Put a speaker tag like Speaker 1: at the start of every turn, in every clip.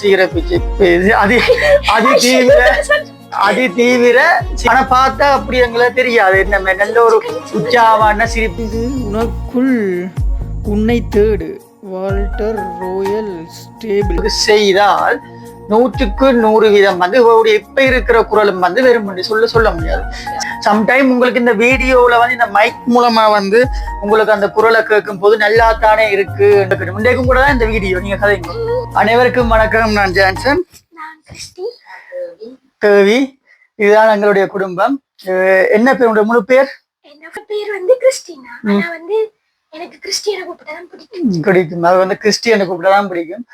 Speaker 1: சீக்கிர பிச்சை அதி அதி தீவிர அதி தீவிர ஆனா பார்த்தா அப்படி எங்களை தெரியாது. என்ன நல்ல ஒரு உற்சாகமான சிரிப்பு.
Speaker 2: இது உனக்குள் உன்னை தேடு. Walter Royal Staple.
Speaker 1: செய்தால் நூற்றுக்கு நூறு வீதம் வந்து இவருடைய இப்ப இருக்கிற குரலும் வந்து வெறும் சொல்ல சொல்ல முடியாது. சம்டைம் உங்களுக்கு இந்த வீடியோல வந்து இந்த மைக் மூலமா வந்து உங்களுக்கு அந்த குரலை கேட்கும் போது நல்லா தானே இருக்கு முன்னேக்கும் கூட தான் இந்த வீடியோ நீங்க கதைங்க. அனைவருக்கும் வணக்கம். நான் ஜான்சன். தேவி. இதுதான் எங்களுடைய குடும்பம். என்ன பேர் உங்களுடைய முழு பேர்?
Speaker 3: என்னோட பேர் வந்து கிறிஸ்டினா. வந்து எனக்கு கிறிஸ்டியனை கூப்பிட்டா தான் பிடிக்கும்.
Speaker 1: பிடிக்கும். அது வந்து கிறிஸ்டியனை கூப்பிட தான் பிடிக்கும்.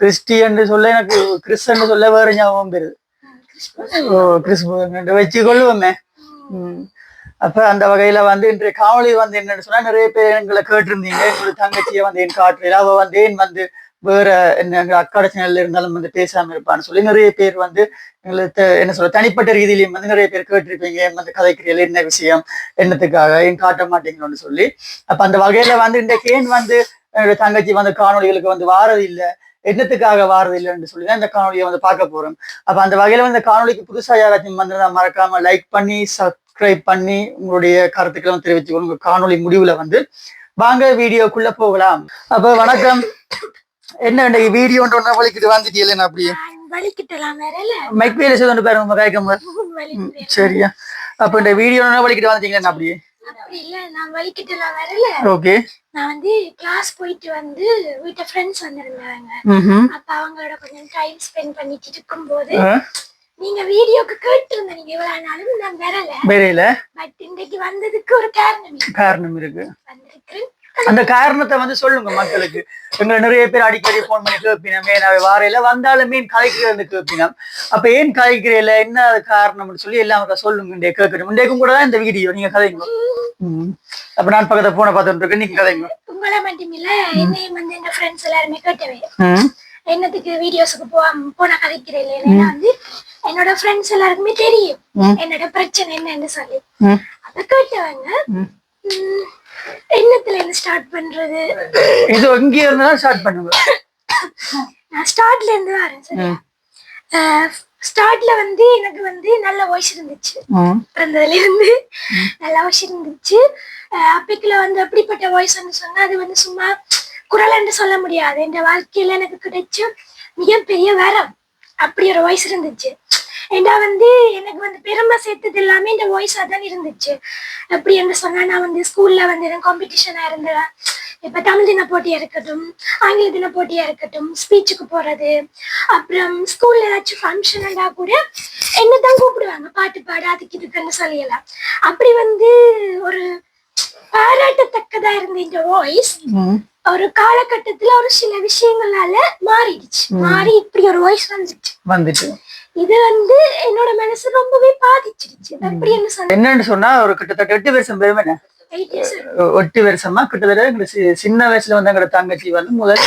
Speaker 1: கிறிஸ்டியன் சொல்ல எனக்கு கிறிஸ்தன் சொல்ல வேற ஞாபகம் பெறுது ஓ கிறிஸ்துவ வச்சு கொள்ளுவோமே. அப்ப அந்த வகையில வந்து இன்றைய காவலி வந்து என்னன்னு சொன்னா நிறைய பேர் எங்களை கேட்டிருந்தீங்க. எங்களுடைய தங்கச்சியை வந்து என் காட்டுல அவ வந்து ஏன் வந்து வேற என்ன எங்க அக்காட சேனல்ல இருந்தாலும் வந்து பேசாம இருப்பான்னு சொல்லி நிறைய பேர் வந்து எங்களுக்கு என்ன சொல்ற தனிப்பட்ட ரீதியிலையும் வந்து நிறைய பேர் கேட்டிருப்பீங்க வந்து கதைக்கிறீர்கள் என்ன விஷயம் என்னத்துக்காக ஏன் காட்ட மாட்டீங்களோன்னு சொல்லி. அப்ப அந்த வகையில வந்து இந்த கேன் வந்து என்னுடைய தங்கச்சி வந்து காணொளிகளுக்கு வந்து வாரது இல்லை என்னத்துக்காக வாரது இல்லைன்னு சொல்லி தான் இந்த காணொலியை வந்து பார்க்க போறோம். அப்ப அந்த வகையில வந்து இந்த காணொலிக்கு புதுசா யாராச்சும் வந்திருந்தா மறக்காம லைக் பண்ணி சப்ஸ்கிரைப் பண்ணி உங்களுடைய கருத்துக்களை வந்து தெரிவிச்சுக்கணும் உங்க காணொலி முடிவுல வந்து வாங்க வீடியோக்குள்ள போகலாம். அப்ப வணக்கம். என்ன இன்னைக்கு வீடியோன்ற ஒண்ணு வலிக்கிட்டு வந்துட்டீங்களே அப்படியே?
Speaker 3: நான் வலிக்கிட்டலாம் வேறல
Speaker 1: மைக் வேலை செய்து பாருங்க உங்க
Speaker 3: வலிக்கிறேன்
Speaker 1: சரியா. அப்ப இந்த வீடியோ வலிக்கிட்டு வந்துட்டீங்களே அப்படியே?
Speaker 3: அப்படி இல்ல நான் வலிக்கிட்டலாம் வேறல
Speaker 1: ஓகே.
Speaker 3: நான் வந்து கிளாஸ் போயிட்டு வந்து வீட்டு ஃப்ரெண்ட்ஸ் வந்திருந்தாங்க. அப்ப அவங்களோட கொஞ்சம் டைம் ஸ்பெண்ட் பண்ணிட்டு இருக்கும்போது நீங்க வீடியோக்கு கேட்டிருந்த நீங்க இவ்வளவு நாளும் நான் வரல.
Speaker 1: வேறையில
Speaker 3: பட் இன்னைக்கு வந்ததுக்கு ஒரு காரணம்.
Speaker 1: காரணம் இருக்கு.
Speaker 3: வந்திருக்கிறேன்.
Speaker 1: அந்த காரணத்தை வந்து சொல்லுங்க மக்களுக்கு. எங்களை நிறைய பேர் அடிக்கடி போன் பண்ணி கேட்பினோம். ஏன் அவ வாரையில வந்தாலுமே கலைக்கிறது கேட்பினோம். அப்ப ஏன் கலைக்கிறீல என்ன காரணம்னு சொல்லி எல்லாம் சொல்லுங்க. இன்றைய கேட்கணும் இன்றைக்கும் கூட தான் இந்த வீடியோ. நீங்க கதைங்க. அப்ப நான் பக்கத்துல போன பார்த்துட்டு இருக்கேன். நீங்க கதைங்க.
Speaker 3: உங்களை மட்டுமில்ல என்னையும் வந்து எங்க ஃப்ரெண்ட்ஸ் எல்லாருமே கேட்டவே. என்னத்துக்கு வீடியோஸுக்கு போ போனா கதைக்கிறேன் ஏன்னா வந்து என்னோட ஃப்ரெண்ட்ஸ் எல்லாருக்குமே தெரியும். என்னோட பிரச்சனை என்னன்னு சொல்லி. அப்ப கேட்டவங்க என்னத்துல இருந்து ஸ்டார்ட் பண்றது?
Speaker 1: இது இங்கே இருந்து தான் ஸ்டார்ட் பண்ணுங்க.
Speaker 3: நான் ஸ்டார்ட்ல இருந்து வரேன் சரியா? ஸ்டார்ட்ல வந்து எனக்கு வந்து நல்ல வாய்ஸ் இருந்துச்சு. பிறந்ததுல இருந்து நல்ல வாய்ஸ் இருந்துச்சு. அஹ் அப்பைக்குள்ள வந்து அப்படிப்பட்ட வாய்ஸ் சொன்னா அது வந்து சும்மா குரல் என்று சொல்ல முடியாது. என் வாழ்க்கையில எனக்கு கிடைச்ச மிகப்பெரிய வரம். அப்படி ஒரு வாய்ஸ் இருந்துச்சு. ஏண்டா வந்து எனக்கு வந்து பெருமை சேர்த்தது எல்லாமே இந்த வாய்ஸா தான் இருந்துச்சு. எப்படி என்று சொன்னா நான் வந்து ஸ்கூல்ல வந்து காம்படிஷனா இருந்தேன். இப்ப தமிழ் தின போட்டியா இருக்கட்டும் ஆங்கில தின போட்டியா இருக்கட்டும் ஸ்பீச்சுக்கு போறது அப்புறம் ஸ்கூல்ல ஏதாச்சும் ஃபங்க்ஷன்டா கூட என்னதான் கூப்பிடுவாங்க. பாட்டு பாட அதுக்கு இதுக்குன்னு சொல்லலாம் அப்படி வந்து ஒரு பாராட்டத்தக்கதா இருந்த இந்த வாய்ஸ். ஒரு காலகட்டத்துல ஒரு சில விஷயங்களால மாறிடுச்சு. மாறி இப்படி ஒரு வாய்ஸ் வந்துச்சு.
Speaker 1: வந்துட்டு.
Speaker 3: இது வந்து என்னோட மனசு ரொம்பவே பாதிச்சிருச்சு. அப்படி என்ன
Speaker 1: சொன்னா ஒரு கிட்டத்தட்ட எட்டு வருஷம் பெருமை எட்டு வருஷமா கிட்டத்தட்ட சின்ன வயசுல வந்து எங்களோட தங்கச்சி வந்து முதல்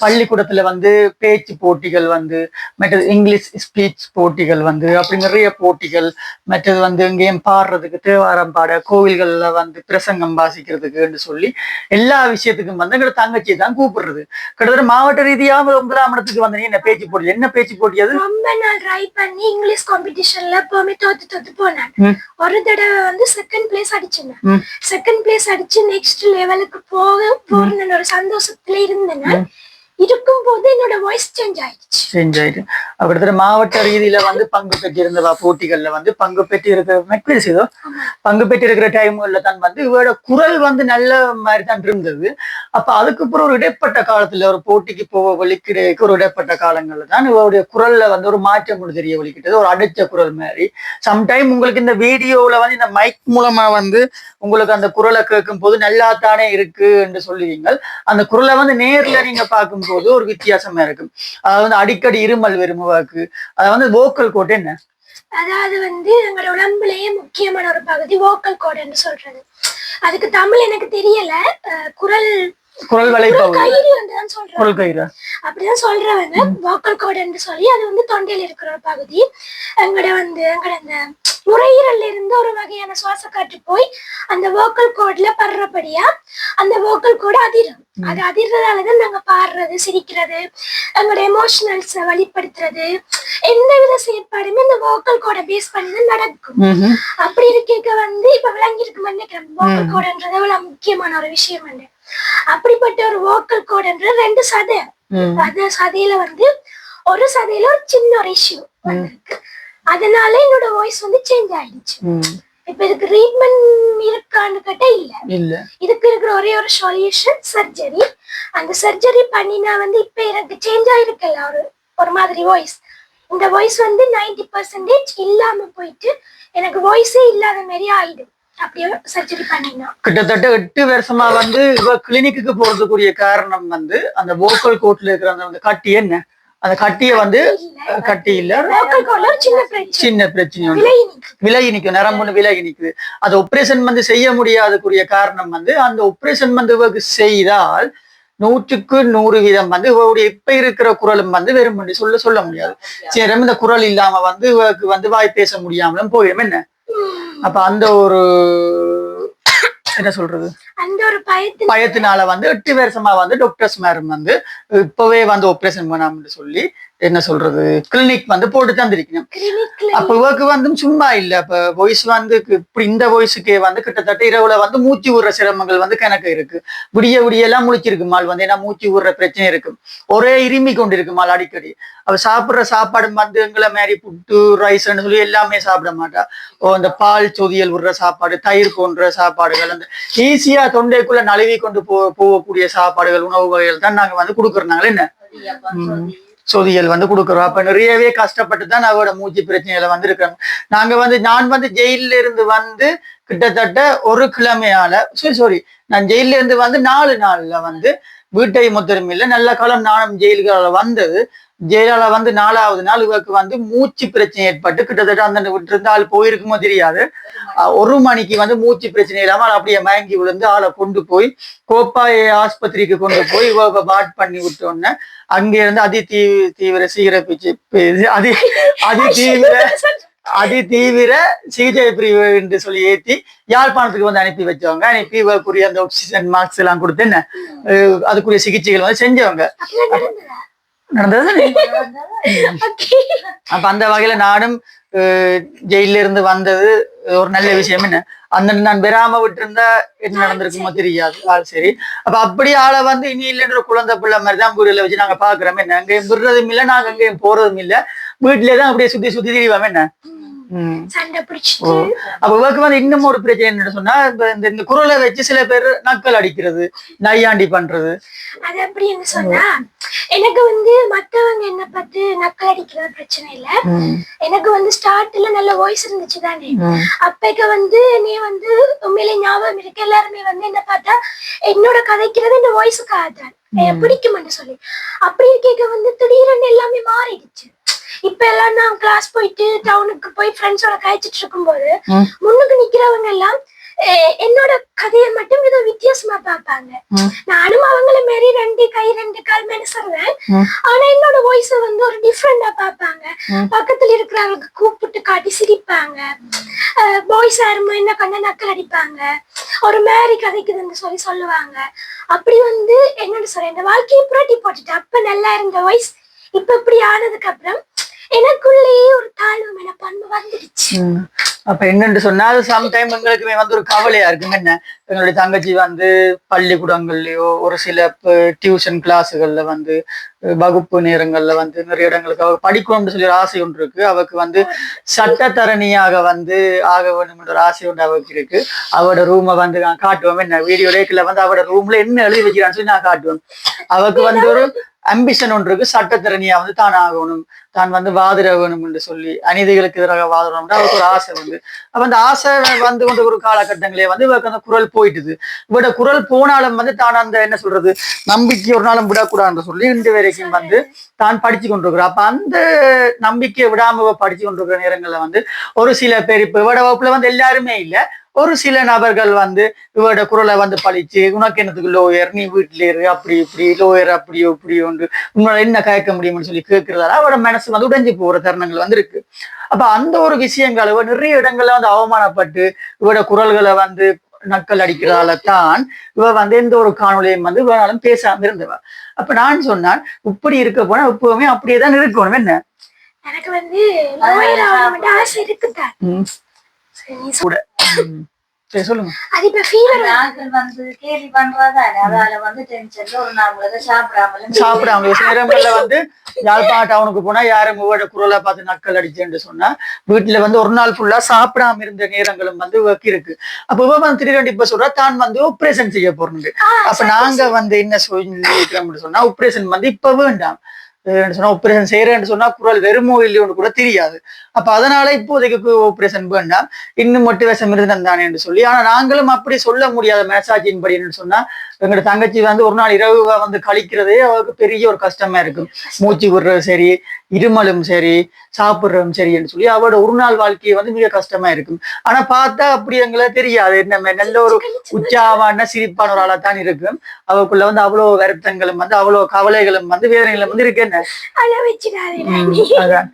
Speaker 1: பள்ளிக்கூடத்துல வந்து பேச்சு போட்டிகள் வந்து மற்றது இங்கிலீஷ் ஸ்பீச் போட்டிகள் வந்து அப்படி நிறைய போட்டிகள் மற்றது வந்து எங்கேயும் பாடுறதுக்கு தேவாரம் பாட கோவில்கள்ல வந்து பிரசங்கம் வாசிக்கிறதுக்குன்னு சொல்லி எல்லா விஷயத்துக்கும் வந்து எங்களோட தங்கச்சியை தான் கூப்பிடுறது கிட்டத்தட்ட மாவட்ட ரீதியாக ஒன்பதாம் இடத்துக்கு வந்து என்ன பேச்சு போட்டி என்ன பேச்சு போட்டி அது
Speaker 3: ரொம்ப நாள் ட்ரை பண்ணி இங்கிலீஷ் காம்படிஷன்ல எப்பவுமே தோத்து தோத்து போனேன். ஒரு தடவை வந்து செகண்ட் பிளேஸ் அடிச்சேன்
Speaker 1: ம்.
Speaker 3: செகண்ட் பிளேஸ் அடிச்சு நெக்ஸ்ட் லெவலுக்கு போக போறேன்னு ஒரு சந்தோஷத்துல இருந்தேன்னா இருக்கும் போது என்னோட வாய்ஸ் சேஞ்ச் ஆயிடுச்சு.
Speaker 1: சேஞ்ச் ஆயிட்டு. கிட்டத்தட்ட மாவட்ட ரீதியில வந்து பங்கு பெற்றிருந்த போட்டிகள்ல வந்து பங்கு பெற்று இருக்கிற மெக்வீஸ் ஏதோ? பங்கு பெற்று இருக்கிற டைம்கள்ல தான் வந்து இவரோட குரல் வந்து நல்ல மாதிரி தான் இருந்தது. அப்ப அதுக்கப்புறம் ஒரு இடைப்பட்ட காலத்துல ஒரு போட்டிக்கு போக வலிக்கிறதுக்கு ஒரு இடைப்பட்ட காலங்கள்ல தான் இவருடைய குரல்ல வந்து ஒரு மாற்றம் ஒன்று தெரிய வலிக்கிட்டது ஒரு அடைச்ச குரல் மாதிரி. சம்டைம் உங்களுக்கு இந்த வீடியோல வந்து இந்த மைக் மூலமா வந்து உங்களுக்கு அந்த குரலை கேட்கும் போது நல்லா தானே இருக்கு என்று சொல்லுவீங்க அந்த குரலை வந்து நேர்ல நீங்க பார்க்கும்போது ஒரு வித்தியாசமா இருக்கும். அதாவது வந்து அடிக்கடி இருமல் வரும் வாக்கு. அது வந்து வோக்கல் கோட் என்ன?
Speaker 3: அதாவது வந்து எங்களோட உடம்புலயே முக்கியமான ஒரு பகுதி வோக்கல் கோடுன்னு சொல்றது. அதுக்கு தமிழ் எனக்கு தெரியல. குரல்
Speaker 1: குரல் வலைப்பகுதி
Speaker 3: கயிறு சொல்றாங்க.
Speaker 1: குரல் கயிறு?
Speaker 3: அப்படிதான் சொல்றவங்க. வோக்கல் கோடுன்னு சொல்லி அது வந்து தொண்டையில இருக்கிற ஒரு பகுதி. எங்கட வந்து எங்கட அந்த நுரையீரல்ல இருந்து ஒரு வகையான சுவாச காற்று போய் அந்த வோக்கல் கோட்ல படுறபடியா அந்த வோக்கல் கோடு அதிரும். அது அதிர்றதாலதான் நாங்க பாடுறது சிரிக்கிறது எங்களோட எமோஷனல்ஸ வெளிப்படுத்துறது எந்தவித செயற்பாடுமே இந்த வோக்கல் கோடை பேஸ் பண்ணி தான் நடக்கும். அப்படி இருக்க வந்து இப்ப விளங்கி இருக்கு நினைக்கிறேன் வோக்கல் கோடுன்றது எவ்வளவு முக்கியமான ஒரு விஷயம் அப்படிப்பட்ட ஒரு வோக்கல் கோடுன்றது ரெண்டு சதை. அந்த சதையில வந்து ஒரு சதையில ஒரு சின்ன ஒரு இஷ்யூ அதனால என்னோட வாய்ஸ் வந்து சேஞ்ச் ஆயிடுச்சு. இப்ப இதுக்கு ட்ரீட்மெண்ட் இருக்கான்னு கேட்டா இல்ல.
Speaker 1: இல்ல.
Speaker 3: இதுக்கு இருக்கிற ஒரே ஒரு சொல்யூஷன் சர்ஜரி அந்த சர்ஜரி பண்ணினா வந்து இப்ப எனக்கு சேஞ்ச் ஆயிருக்கல ஒரு ஒரு மாதிரி வாய்ஸ் இந்த வாய்ஸ் வந்து 90% பர்சன்டேஜ் இல்லாம போயிட்டு எனக்கு வாய்ஸே இல்லாத மாதிரி ஆயிடும் அப்படியே சர்ஜரி பண்ணினா.
Speaker 1: கிட்டத்தட்ட எட்டு வருஷமா வந்து இவ கிளினிக்கு போறதுக்குரிய காரணம் வந்து அந்த வோக்கல் கோட்ல இருக்கிற அந்த கட்டி என்ன? அந்த கட்டிய வந்து கட்டி இல்ல.
Speaker 3: சின்ன பிரச்சனை.
Speaker 1: உண்டு.
Speaker 3: விலகி
Speaker 1: நிற்கும் நரம்புன்னு விலகி நிக்குது. அது ஆபரேஷன் வந்து செய்ய முடியாதக்குரிய காரணம் வந்து அந்த ஆபரேஷன் வந்து இவருக்கு செய்தால் நூற்றுக்கு நூறு வீதம் வந்து இவருடைய இப்ப இருக்கிற குரலும் வந்து வெறும் சொல்ல சொல்ல முடியாது. சரி இந்த குரல் இல்லாம வந்து இவருக்கு வந்து வாய் பேச முடியாமலும் போயிடும். என்ன? அப்ப அந்த ஒரு என்ன சொல்றது?
Speaker 3: அந்த ஒரு பயத்தின்
Speaker 1: பயத்தினால வந்து எட்டு வருஷமா வந்து டாக்டர்ஸ் மேரும் வந்து இப்பவே வந்து ஆபரேஷன் பண்ணாமன்னு சொல்லி என்ன சொல்றது கிளினிக் வந்து போட்டு தந்திருக்கணும். அப்ப இவருக்கு வந்து சும்மா இல்ல. இப்ப வாய்ஸ் வந்து இப்படி இந்த வாய்ஸுக்கே வந்து கிட்டத்தட்ட இரவுல வந்து மூச்சு விடுற சிரமங்கள் வந்து கணக்கு இருக்கு. விடிய விடிய எல்லாம் முழிச்சிருக்கு மால் வந்து. ஏன்னா மூச்சு விடுற பிரச்சனை இருக்கு. ஒரே இருமி கொண்டு இருக்கு மால் அடிக்கடி. அவ சாப்பிடுற சாப்பாடு வந்து எங்களை மாதிரி புட்டு ரைஸ்ன்னு சொல்லி எல்லாமே சாப்பிட மாட்டா. ஓ அந்த பால் சொதியல் விடுற சாப்பாடு தயிர் போன்ற சாப்பாடுகள் அந்த ஈஸியா தொண்டைக்குள்ள நழுவி கொண்டு போ போகக்கூடிய சாப்பாடுகள் உணவு வகைகள் தான் நாங்க வந்து கொடுக்குறோம். என்ன. சொதியல் வந்து கொடுக்குறோம். அப்ப நிறையவே கஷ்டப்பட்டு தான் அவரோட மூச்சு பிரச்சனையில வந்து இருக்கிறோம் நாங்க வந்து நான் வந்து ஜெயில இருந்து வந்து கிட்டத்தட்ட ஒரு கிழமையால சரி சாரி நான் ஜெயில இருந்து வந்து நாலு நாள்ல வந்து வீட்டை முத்திரமில்ல. நல்ல காலம் நானும் ஜெயிலுக்கு வந்தது. ஜெயிலால வந்து நாலாவது நாள் இவருக்கு வந்து மூச்சு பிரச்சனை ஏற்பட்டு கிட்டத்தட்ட அந்த விட்டு ஆள் போயிருக்குமோ தெரியாது. ஒரு மணிக்கு வந்து மூச்சு பிரச்சனை இல்லாம ஆள் அப்படியே மயங்கி விழுந்து ஆளை கொண்டு போய் கோப்பாய் ஆஸ்பத்திரிக்கு கொண்டு போய் இவ பாட் பண்ணி விட்டோன்னே அங்க இருந்து அதி தீ தீவிர சிகிரப்பிச்சு அதி அதி தீவிர அதி தீவிர சிகிச்சை பிரிவு என்று சொல்லி ஏத்தி யாழ்ப்பாணத்துக்கு வந்து அனுப்பி வச்சவங்க. அனுப்பி இவருக்குரிய அந்த ஆக்சிஜன் மார்க்ஸ் எல்லாம் கொடுத்து என்ன அதுக்குரிய சிகிச்சைகள் வந்து செஞ்சவங்க.
Speaker 3: நடந்ததா?
Speaker 1: அப்ப அந்த வகையில நானும் அஹ், ஜெயில்ல இருந்து வந்தது ஒரு நல்ல விஷயம் என்ன? அந்த நான் பெறாம விட்டிருந்தா என்ன நடந்திருக்குமோ தெரியாது. ஆள் சரி. அப்ப அப்படி ஆளை வந்து இனி இல்லைன்ற குழந்தை பிள்ளை மாதிரி தான் வீடுல வச்சு நாங்க பாக்குறோம். என்ன அங்கேயும் விடுறதும் இல்லை நாங்க அங்கேயும் போறதும் இல்லை. வீட்டுலயே தான் அப்படியே சுத்தி சுத்தி திரிவோம். என்ன? அப்ப வந்து இன்னும் ஒரு பிரச்சனை என்னன்னு சொன்னா இந்த இந்த குரலை வச்சு சில பேர் நக்கல் அடிக்கிறது நையாண்டி பண்றது.
Speaker 3: அது அப்படின்னு சொன்னா எனக்கு வந்து மத்தவங்க என்ன பார்த்து நக்கல் அடிக்கிறது பிரச்சனை இல்ல. எனக்கு வந்து ஸ்டார்ட்ல நல்ல வாய்ஸ் இருந்துச்சு தானே. அப்பக்க வந்து நீ வந்து உண்மையிலே ஞாபகம் இருக்கு. எல்லாருமே வந்து என்ன பார்த்தா என்னோட கதைக்கிறது இந்த வாய்ஸுக்காக தான் பிடிக்கும்னு சொல்லி. அப்படி இருக்க வந்து திடீர்னு எல்லாமே மாறிடுச்சு. இப்ப எல்லாம் நான் கிளாஸ் போயிட்டு டவுனுக்கு போய் ஃப்ரெண்ட்ஸோட கழிச்சிட்டு இருக்கும்போது. முன்னுக்கு நிக்கிறவங்க எல்லாம் என்னோட கதையை மட்டும் ஏதோ வித்தியாசமா பார்ப்பாங்க
Speaker 1: ம்.
Speaker 3: நானும் அவங்கள மாரி ரெண்டு கை ரெண்டு கால் மெனசருவேன்
Speaker 1: ம்.
Speaker 3: ஆனா என்னோட வாய்ஸ் வந்து ஒரு டிஃப்ரெண்டா பார்ப்பாங்க
Speaker 1: ம்.
Speaker 3: பக்கத்துல இருக்கிறவங்களுக்கு கூப்பிட்டு காட்டி சிரிப்பாங்க பாய்ஸ் யாருமோ என்ன கண்ண நக்கல் அடிப்பாங்க ஒரு மேரி கதைக்குதுன்னு சொல்லி சொல்லுவாங்க அப்படி வந்து என்னன்னு சொல்ல இந்த வாழ்க்கையை புரட்டி போட்டுட்டு அப்ப நல்லா இருந்த வாய்ஸ் இப்ப இப்படி ஆனதுக்கு அப்புறம் எனக்குள்ளேயே ஒரு தாழ்வு மனப்பான்மை வந்துடுச்சு.
Speaker 1: அப்ப என்னன்னு சொன்னா அது சம்டைம் எங்களுக்குமே வந்து ஒரு கவலையா இருக்குங்க என்ன? எங்களுடைய தங்கச்சி வந்து பள்ளிக்கூடங்கள்லயோ ஒரு சில டியூஷன் கிளாஸுகள்ல வந்து வகுப்பு நேரங்கள்ல வந்து நிறைய இடங்களுக்கு அவ படிக்கணும்னு சொல்லி ஒரு ஆசை ஒன்று இருக்கு. அவக்கு வந்து சட்டத்தரணியாக வந்து ஆக வேண்டும் என்ற ஒரு ஆசை ஒன்று அவருக்கு இருக்கு. அவட ரூமை வந்து நான் காட்டுவேன் என்ன? வீடியோ ரேக்கில் வந்து அவட ரூம்ல என்ன எழுதி வைக்கிறான்னு சொல்லி நான் காட்டுவேன். அவக்கு வந்து ஒரு அம்பிஷன் ஒன்று இருக்கு சட்டத்திறனியா வந்து தான் ஆகணும். தான் வந்து வாதிட வேணும் என்று சொல்லி அநீதிகளுக்கு எதிராக வாதிடணும் அவருக்கு ஒரு ஆசை வந்து அப்ப அந்த ஆசை வந்து கொண்ட ஒரு காலகட்டங்களே வந்து இவருக்கு அந்த குரல் போயிட்டுது. இவட குரல் போனாலும் வந்து தான் அந்த என்ன சொல்றது நம்பிக்கை ஒரு நாளும் விடக்கூடாதுன்னு சொல்லி இன்று வரைக்கும் வந்து தான் படிச்சு கொண்டிருக்கிறார். அப்ப அந்த நம்பிக்கையை விடாம படிச்சு கொண்டிருக்கிற நேரங்கள்ல வந்து ஒரு சில பேர் இப்ப இவட வகுப்புல வந்து எல்லாருமே இல்ல. ஒரு சில நபர்கள் வந்து இவரோட குரலை வந்து பழிச்சு உனக்கு என்னத்துக்கு லோயர் நீ வீட்டில இரு அப்படி இப்படி லோயர் அப்படி இப்படி ஒன்று உன்னால என்ன கயக்க முடியும்னு சொல்லி கேட்கறதால அவரோட மனசு வந்து உடைஞ்சு போற தருணங்கள் வந்து இருக்கு. அப்ப அந்த ஒரு விஷயங்கள் நிறைய இடங்கள்ல வந்து அவமானப்பட்டு இவரோட குரல்களை வந்து நக்கல் அடிக்கிறதால தான் இவ வந்து எந்த ஒரு காணொலியும் வந்து இவனாலும் பேசாம இருந்தவ. அப்ப நான் சொன்னான் இப்படி இருக்க போனா எப்பவுமே அப்படியே தான் இருக்கணும் என்ன?
Speaker 3: எனக்கு வந்து lawyer சரி,
Speaker 1: சொல்லுங்க.
Speaker 3: அது இப்ப ஃபீவர்
Speaker 4: நாங்கள் வந்து கேள்வி பண்றதானே அதால வந்து டென்ஷன்ல ஒரு நாள் முழுக்க சாப்பிடாமலும்
Speaker 1: சாப்பிடாம சில நேரங்கள்ல வந்து யாழ்ப்பாண டவுனுக்கு போனா யாரும் இவரோட குரலை பார்த்து நக்கல் அடிச்சேன்னு சொன்னா வீட்டுல வந்து ஒரு நாள் ஃபுல்லா சாப்பிடாம இருந்த நேரங்களும் வந்து ஒர்க் இருக்கு. அப்ப இவ வந்து திடீர்னு இப்ப சொல்றா தான் வந்து ஆபரேஷன் செய்ய போறோம் அப்ப நாங்க வந்து என்ன சொல்லிக்கிறோம்னு சொன்னா ஆபரேஷன் வந்து இப்ப வேண்டாம். சொன்னா ஆபரேஷன் செய்யறேன்னு சொன்னா குரல் வெறுமோ இல்லையோன்னு கூட தெரியாது. அப்ப அதனால இப்போதைக்கு ஆபரேஷன் வேண்டாம். இன்னும் மோட்டிவேஷன் தானே என்று சொல்லி. ஆனா நாங்களும் அப்படி சொல்ல முடியாத மேசாஜின் படி சொன்னா எங்களோட தங்கச்சி வந்து ஒரு நாள் இரவு வந்து கழிக்கிறதே அவருக்கு பெரிய ஒரு கஷ்டமா இருக்கும். மூச்சு விடுறது சரி இருமலும் சரி சாப்பிடுறதும் சரின்னு சொல்லி அவரோட ஒரு நாள் வாழ்க்கையை வந்து மிக கஷ்டமா இருக்கும். ஆனா பார்த்தா அப்படி எங்களை தெரியாது. என்ன நல்ல ஒரு உற்சாகமான சிரிப்பான ஒரு ஆளா தான் இருக்கும். அவருக்குள்ள வந்து அவ்வளவு வருத்தங்களும் வந்து அவ்வளவு கவலைகளும் வந்து வேதனைகளும் வந்து இருக்கு அதான்.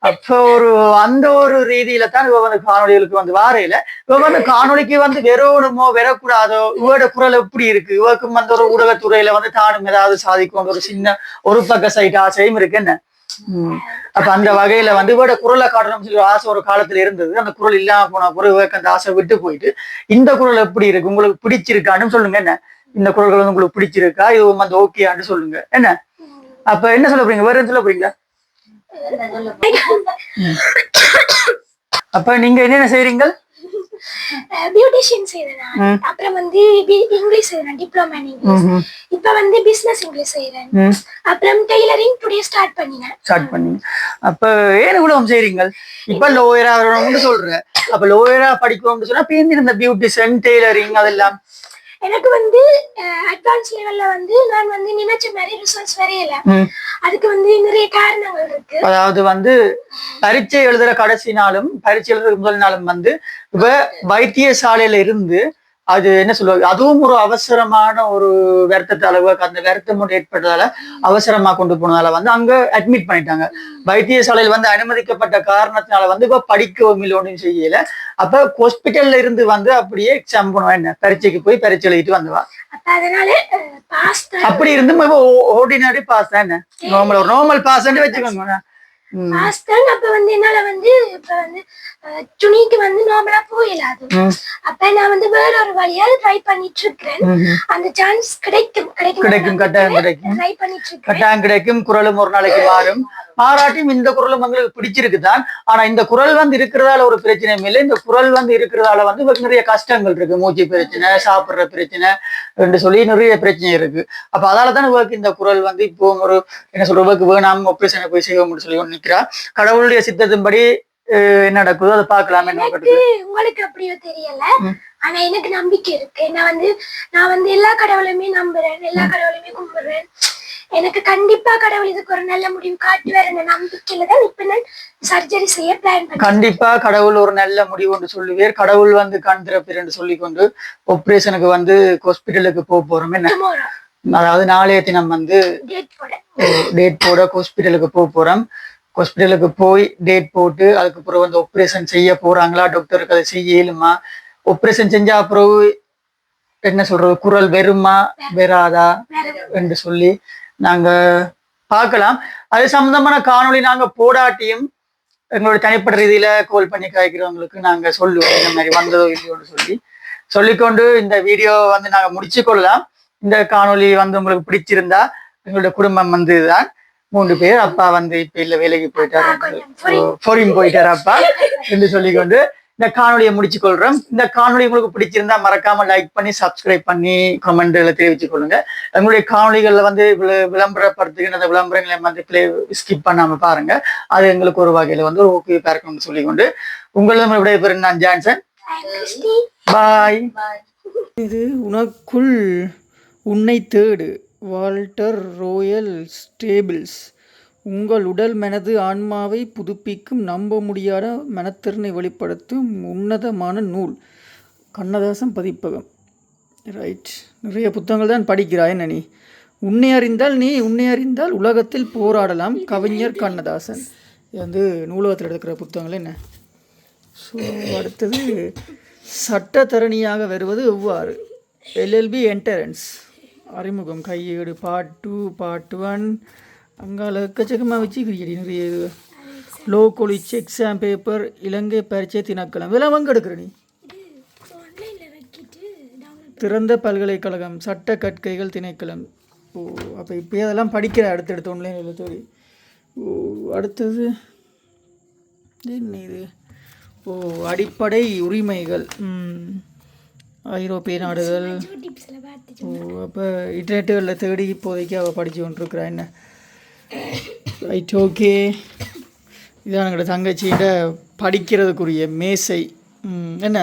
Speaker 1: அப்ப ஒரு அந்த ஒரு ரீதியில தான் இவ வந்து காணொளிகளுக்கு வந்து வாரையில. இவ வந்து காணொளிக்கு வந்து வெறோணுமோ வெறக்கூடாதோ இவரோட குரல் எப்படி இருக்கு? இவருக்கும் வந்து ஒரு ஊடகத்துறையில வந்து தானும் ஏதாவது சாதிக்கும் ஒரு சின்ன ஒரு பக்க சைட் ஆசையும் இருக்கு என்ன? அப்ப அந்த வகையில வந்து இவரோட குரலை காட்டணும்னு சொல்லி ஒரு ஆசை ஒரு காலத்துல இருந்தது. அந்த குரல் இல்லாம போன பிறகு இவருக்கு அந்த ஆசை விட்டு போயிட்டு இந்த குரல் எப்படி இருக்கு? உங்களுக்கு பிடிச்சிருக்கான்னு சொல்லுங்க என்ன? இந்த குரல்கள் வந்து உங்களுக்கு பிடிச்சிருக்கா? இது வந்து ஓகேயான்னு சொல்லுங்க என்ன? அப்ப என்ன சொல்ல போறீங்க? வேற சொல்ல
Speaker 4: சொல்ல
Speaker 1: அப்ப நீங்க என்னென்ன செய்றீங்க?
Speaker 3: பியூட்டிஷியன் செய்யறேன். அப்புறம் வந்து இங்கிலீஷ் செய்யறேன் டிப்ளமா இங்கிலீஷ். இப்ப வந்து பிசினஸ் இங்கிலீஷ் செய்யறேன் அப்புறம் டெய்லரிங் டுடே ஸ்டார்ட் பண்ணினேன்.
Speaker 1: ஸ்டார்ட் பண்ணீங்க. அப்ப ஏன் இவ்வளவு செய்றீங்க? இப்ப லோயரா வரணும்னு சொல்றேன். அப்ப லோயரா படிக்கணும்னு சொன்னா பேருந்து இந்த பியூட்டிஷியன் டெய்லரிங் அதெல்லாம்?
Speaker 3: எனக்கு வந்து அட்வான்ஸ் லெவல்ல வந்து நான் வந்து நினைச்ச மாதிரி ரிசல்ட்ஸ் வரையல. அதுக்கு வந்து நிறைய காரணங்கள் இருக்கு
Speaker 1: அதாவது வந்து பரீட்சை எழுதுற கடைசி நாளும் பரீட்சை எழுதுற முதல் நாளும் வந்து இப்ப வைத்தியசாலையில இருந்து அது என்ன சொல்லுவாங்க? அதுவும் ஒரு அவசரமான ஒரு வருத்தத்தை அளவுக்கு அந்த வருத்தம் ஒன்று ஏற்பட்டதால அவசரமா கொண்டு போனதால வந்து அங்க அட்மிட் பண்ணிட்டாங்க. வைத்தியசாலையில் வந்து அனுமதிக்கப்பட்ட காரணத்தினால வந்து இப்ப படிக்கவும் இல்லை ஒன்றும் செய்யல. அப்ப ஹாஸ்பிட்டல்ல இருந்து வந்து அப்படியே எக்ஸாம் பண்ணுவா என்ன? பரீட்சைக்கு போய் பரீட்சை எழுதிட்டு வந்தவா. அப்படி இருந்தும் ஆர்டினரி பாஸ் தான் என்ன? நார்மல் ஒரு நார்மல் பாஸ் வச்சுக்கோங்க
Speaker 3: தான் அப்ப வந்து என்னால வந்து இப்ப வந்து துணிக்கு வந்து நார்மலா போயிடாது. அப்ப நான் வந்து வேற ஒரு வழியால ட்ரை பண்ணிட்டு இருக்கிறேன். அந்த சான்ஸ் கிடைக்கும்
Speaker 1: கிடைக்கும், கட்டாயம் கிடைக்கும்.
Speaker 3: ட்ரை பண்ணிட்டு இருக்கிறேன்
Speaker 1: கட்டாயம் கிடைக்கும். குரலும் ஒரு நாளைக்கு மாறும். பாராட்டியும் இந்த குரலும் உங்களுக்கு பிடிச்சிருக்குதான். ஆனா இந்த குரல் வந்து இருக்கிறதால ஒரு பிரச்சனையும் இல்லை. இந்த குரல் வந்து இருக்கிறதால வந்து நிறைய கஷ்டங்கள் இருக்கு. மூச்சு பிரச்சனை சாப்பிடுற பிரச்சனை என்று சொல்லி நிறைய பிரச்சனை இருக்கு. அப்ப அதால தான் இவருக்கு இந்த குரல் வந்து இப்போ ஒரு என்ன சொல்ற இவருக்கு வேணாம் ஆபரேஷனை போய் செய்வோம்னு சொல்லி ஒண்ணு நிக்கிறா கடவுளுடைய சித்தத்தின்படி என்ன நடக்குதோ அதை பார்க்கலாம்
Speaker 3: உங்களுக்கு அப்படியோ தெரியல. ஆனா எனக்கு நம்பிக்கை இருக்கு. நான் வந்து நான் வந்து எல்லா கடவுளையுமே நம்புறேன். எல்லா கடவுளையுமே கும்பிடுறேன். எனக்கு கண்டிப்பா கடவுள் இதுக்கு ஒரு நல்ல முடிவு காட்டுவார் என்ற நம்பிக்கையில தான் இப்ப நான் சர்ஜரி செய்ய பிளான் பண்ணேன்.
Speaker 1: கண்டிப்பா கடவுள் ஒரு நல்ல முடிவு என்று சொல்லுவேர். கடவுள் வந்து கண் திறப்பீர் என்று சொல்லிக்கொண்டு ஆபரேஷனுக்கு வந்து ஹாஸ்பிட்டலுக்கு போக போறோம். என்ன? அதாவது நாளைய தினம் வந்து
Speaker 3: டேட் போட.
Speaker 1: டேட் போட ஹாஸ்பிட்டலுக்கு போக போறோம். ஹாஸ்பிட்டலுக்கு போய் டேட் போட்டு அதுக்கப்புறம் வந்து ஆப்ரேஷன் செய்ய போறாங்களா? டாக்டருக்கு அதை செய்ய இயலுமா? ஆப்ரேஷன் செஞ்சா அப்புறம் என்ன சொல்றது? குரல் வெறுமா வெறாதா என்று சொல்லி நாங்க பார்க்கலாம். அது சம்பந்தமான காணொளி நாங்க போடாட்டியும் எங்களுடைய தனிப்பட்ட ரீதியில கால் பண்ணி காய்க்கிறவங்களுக்கு நாங்க சொல்லுவோம். இந்த மாதிரி வந்ததோ இல்லையோன்னு சொல்லி. சொல்லிக்கொண்டு இந்த வீடியோ வந்து நாங்க முடிச்சு கொள்ளலாம். இந்த காணொளி வந்து உங்களுக்கு பிடிச்சிருந்தா எங்களுடைய குடும்பம் வந்து இதுதான். மூன்று பேர் அப்பா வந்து இப்ப இல்ல வேலைக்கு போயிட்டாரு. ஃபோரின் போயிட்டாரு அப்பா. என்று சொல்லிக்கொண்டு இந்த காணொலியை முடிச்சு கொள்றோம் இந்த காணொளி உங்களுக்கு பிடிச்சிருந்தா மறக்காம லைக் பண்ணி சப்ஸ்கிரைப் பண்ணி கமெண்ட்ல தெரிவித்துக் கொள்ளுங்க. எங்களுடைய காணொளிகள்ல வந்து விள- விளம்பரப்படுத்துகின்ற அந்த விளம்பரங்களை வந்து பிளே ஸ்கிப் பண்ணாம பாருங்க. அது எங்களுக்கு ஒரு வகையில வந்து ஒரு ஊக்குவிப்பா இருக்கும்னு சொல்லிக்கொண்டு உங்களிடம் விடைபெறும் நான் ஜான்சன். பாய்
Speaker 2: இது உனக்குள் உன்னை தேடு. Walter Royal Staples. உங்கள் உடல் மனது ஆன்மாவை புதுப்பிக்கும் நம்ப முடியாத மனத்திறனை வெளிப்படுத்தும் உன்னதமான நூல். கண்ணதாசன் பதிப்பகம். ரைட் நிறைய புத்தகங்கள் தான் படிக்கிறாய் நீ உன்னை அறிந்தால் நீ உன்னை அறிந்தால் உலகத்தில் போராடலாம் கவிஞர் கண்ணதாசன். இது வந்து நூலகத்தில் எடுக்கிற புத்தகங்கள் என்ன? ஸோ அடுத்தது சட்டத்தரணியாக வருவது எவ்வாறு? எல்எல்பி என்டரன்ஸ் அறிமுகம். கையேடு. பார்ட் டூ பார்ட் ஒன் அங்கால எக்கச்சக்கமாக வச்சுக்கிறீங்க நிறைய இது. லோ கொலிச் எக்ஸாம் பேப்பர் இலங்கை பரீட்சை திணைக்களம் இதெல்லாம் வங்க எடுக்கிற நீ? திறந்த பல்கலைக்கழகம் சட்ட கற்கைகள் திணைக்களம். ஓ அப்போ இப்போ அதெல்லாம் படிக்கிற அடுத்தடுத்த இதில் தோழி. ஓ அடுத்தது என்ன இது? ஓ அடிப்படை உரிமைகள். ம், ஐரோப்பிய நாடுகள். ஓ அப்போ இன்டர்நெட்டுகளில் தேடி இப்போதைக்கு அவள் படித்து கொண்டிருக்கிறா. என்ன? ரைட் ஓகே இதான் எங்களோட தங்கச்சியிட படிக்கிறதுக்குரிய மேசை. என்ன?